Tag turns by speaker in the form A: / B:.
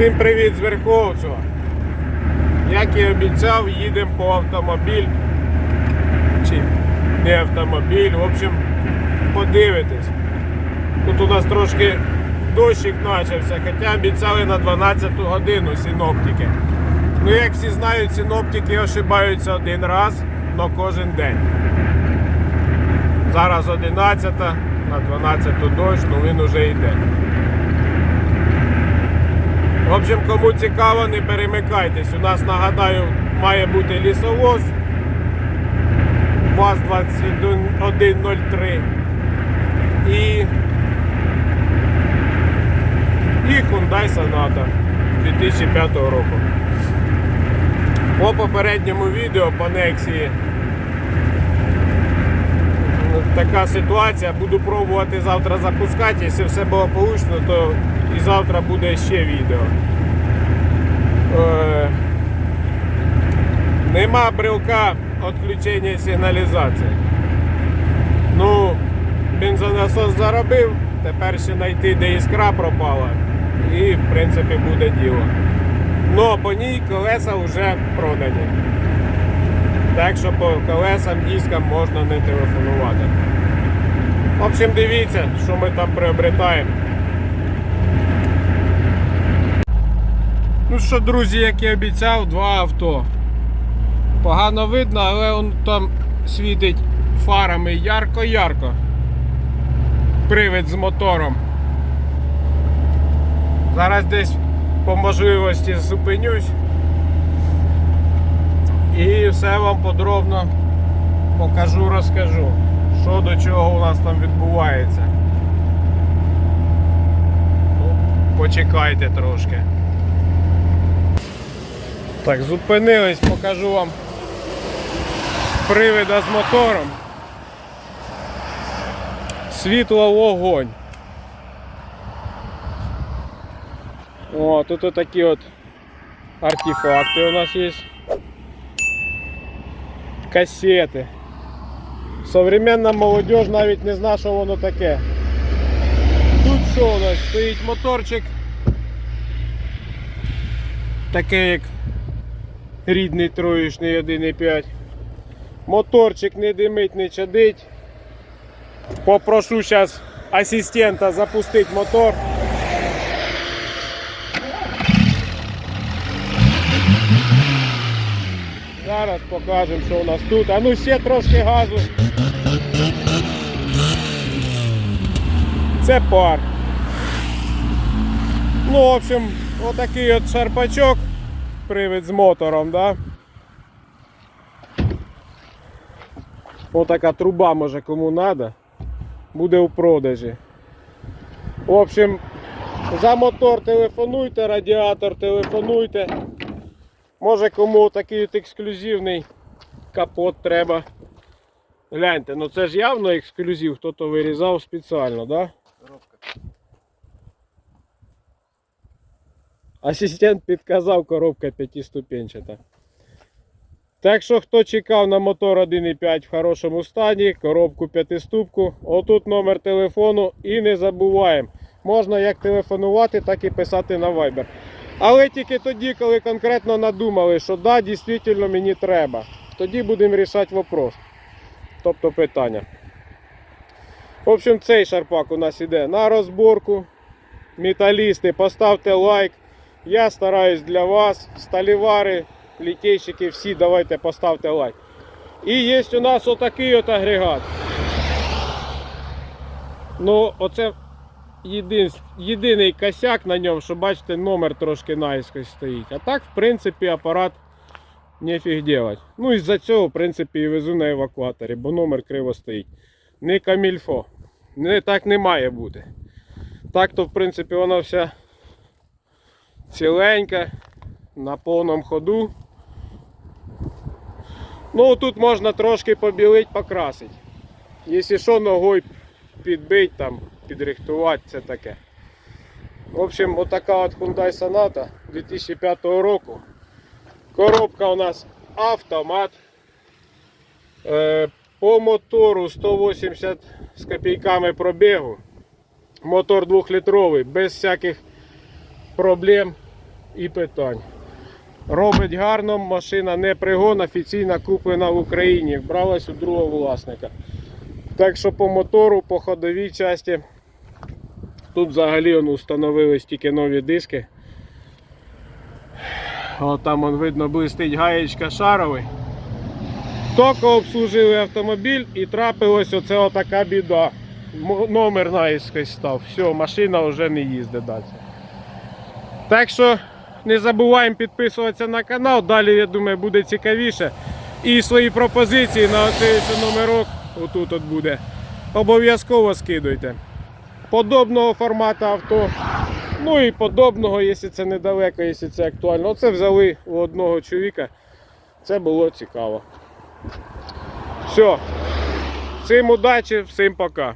A: Всім привіт з Верховцева. Як і обіцяв, їдемо по автомобіль. Чи не автомобіль, в общем, подивитись. Тут у нас трошки дощик почався, хоча обіцяли на 12 годину синоптики. Ну, як всі знають, синоптики ошибаються один раз, але кожен день. Зараз 11, на 12 дощ, ну він уже йде. В общем, кому цікаво, не перемикайтесь. У нас, нагадаю, має бути лісовоз ВАЗ-2103 і, і Hyundai Sonata 2005 року. По попередньому відео по Nexії така ситуація. Буду пробувати завтра запускати. Якщо все було получно, то і завтра буде ще відео. Е, нема брелка відключення сигналізації. Ну, бензонасос заробив, тепер ще знайти, де іскра пропала. І, в принципі, буде діло. Но по ній колеса вже продані. Так що по колесам, дискам можна не телефонувати. В общем, дивіться, що ми там приобретаємо. Ну що, друзі, як і обіцяв, два авто. Погано видно, але он там світить фарами ярко-ярко. Привід з мотором. Зараз десь по можливості зупинюсь і все вам подробно покажу, розкажу, що до чого у нас там відбувається. Ну, Почекайте трошки. Так, зупинились, покажу вам привида з мотором. Світло вогонь. О, тут отакі от артефакти у нас є. Касети. Современна молодежь навіть не знає, що воно таке. Тут що у нас? Стоїть моторчик. Таке як рідний троєчний 1.5. Моторчик не димить, не чадить. Попрошу зараз асистента запустити мотор. Зараз покажемо, що у нас тут. А ну ще трошки газу. Це пар. Ну, в общем, отакий от шарпачок. Привід з мотором, да? Отака труба, може кому треба. Буде у продажі. В общем, за мотор телефонуйте, радіатор телефонуйте. Може кому такий от ексклюзивний капот треба. Гляньте, ну це ж явно ексклюзив, хто-то вирізав спеціально, да? Асистент підказав, коробка п'ятиступенчата. Так що, хто чекав на мотор 1.5 в хорошому стані, коробку п'ятиступку, отут номер телефону і не забуваємо. Можна як телефонувати, так і писати на Viber. Але тільки тоді, коли конкретно надумали, що да, дійсно мені треба. Тоді будемо рішати вопрос. Тобто питання. В общем, цей шарпак у нас іде на розборку. Металісти, поставте лайк. Я стараюсь для вас. Сталівари, літейщики, всі давайте поставте лайк. І є у нас отакий от агрегат. Ну, оце єдин, єдиний косяк на ньому, що бачите, номер трошки наїскось стоїть. А так, в принципі, апарат нефіг делать. Ну, із-за цього, в принципі, і везу на евакуаторі, бо номер криво стоїть. Не камільфо. Не, так не має бути. Так то, в принципі, вона вся ціленька, на повному ходу. Ну, тут можна трошки побілити, покрасити. Якщо що, ногою підбити, там, підрихтувати, це таке. В общем, отака от Hyundai Sonata 2005 року. Коробка у нас автомат. Е, По мотору 180 з копійками пробігу. Мотор 2-літровий, без всяких проблем. і питань. Робить гарно, машина не пригон, офіційно куплена в Україні. Бралась у другого власника. Так що по мотору, по ходовій часті. Тут взагалі он, установились тільки нові диски. О, там он видно блистить гаєчка шаровий. Тільки обслужили автомобіль і трапилась оце отака біда. Номер наїскось став. Все, машина вже не їздить далі. Так що не забуваємо підписуватися на канал. Далі, я думаю, буде цікавіше. І свої пропозиції на оцей номерок, отут от буде. Обов'язково скидуйте. Подобного формату авто. Ну і подобного, якщо це недалеко, якщо це актуально. Оце взяли у одного чоловіка. Це було цікаво. Все. Всім удачі, всім пока.